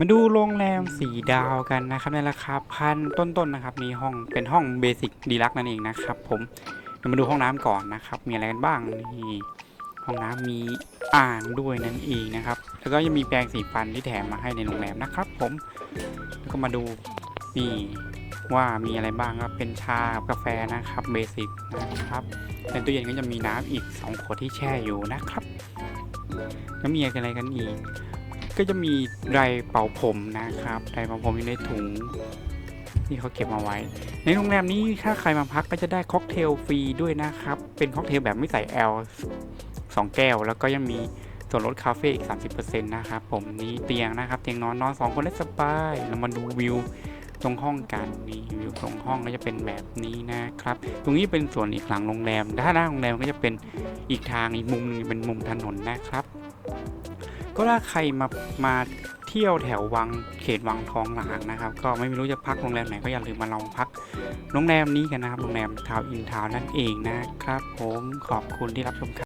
มาดูโรงแรมสีดาวกันนะครับในราคาพันต้นๆนะครับมีห้องเป็นห้องเบสิกดีลักนั่นเองนะครับ ผมเดี๋ยวมาดูห้องน้ำก่อนนะครับ มีอะไรกันบ้างนี่ห้องน้ำมีอ่างด้วยนั่นเองนะครับ แล้วก็ยังมีแปรงสีฟันที่แถมมาให้ในโรงแรมนะครับ ผมแล้วก็มาดูนี่ว่ามีอะไรบ้างครับเป็นชากาแฟนะครับเบสิกนะครับในตู้เย็นก็จะมีน้ำอีกสองขวดที่แช่อยู่นะครับแล้วมีอะไรกันอีก ก็จะมีไรเป่าผมนะครับไรเป่าผมอยู่ในถุงที่เขาเก็บมาไว้ ในโรงแรมนี้ถ้าใครมาพักก็จะได้ค็อกเทลฟรีด้วยนะครับ เป็นค็อกเทลแบบไม่ใส่แอลสองแก้ว แล้วก็ยังมีส่วนลดคาเฟ่อีก 30%นะครับผมนี่เตียงนะครับเตียงนอนนอนสองคนได้สบายเรามาดูวิวตรงห้องกันนี่วิวตรงห้องก็จะเป็นแบบนี้นะครับ ตรงนี้เป็นส่วนอีกหลังโรงแรมด้านหน้าโรงแรมก็จะเป็นอีกทางอีกมุมหนึงเป็นมุมถนนนะครับ ก็ถ้าใครมามาเที่ยวแถววังเขตวังทองหลางนะครับ ก็ไม่รู้จะพักโรงแรมไหนก็อย่าลืมมาลองพักโรงแรมนี้กันนะครับโรงแรมทาวอินทาวนั่นเองนะครับ ผมขอบคุณที่รับชมครับ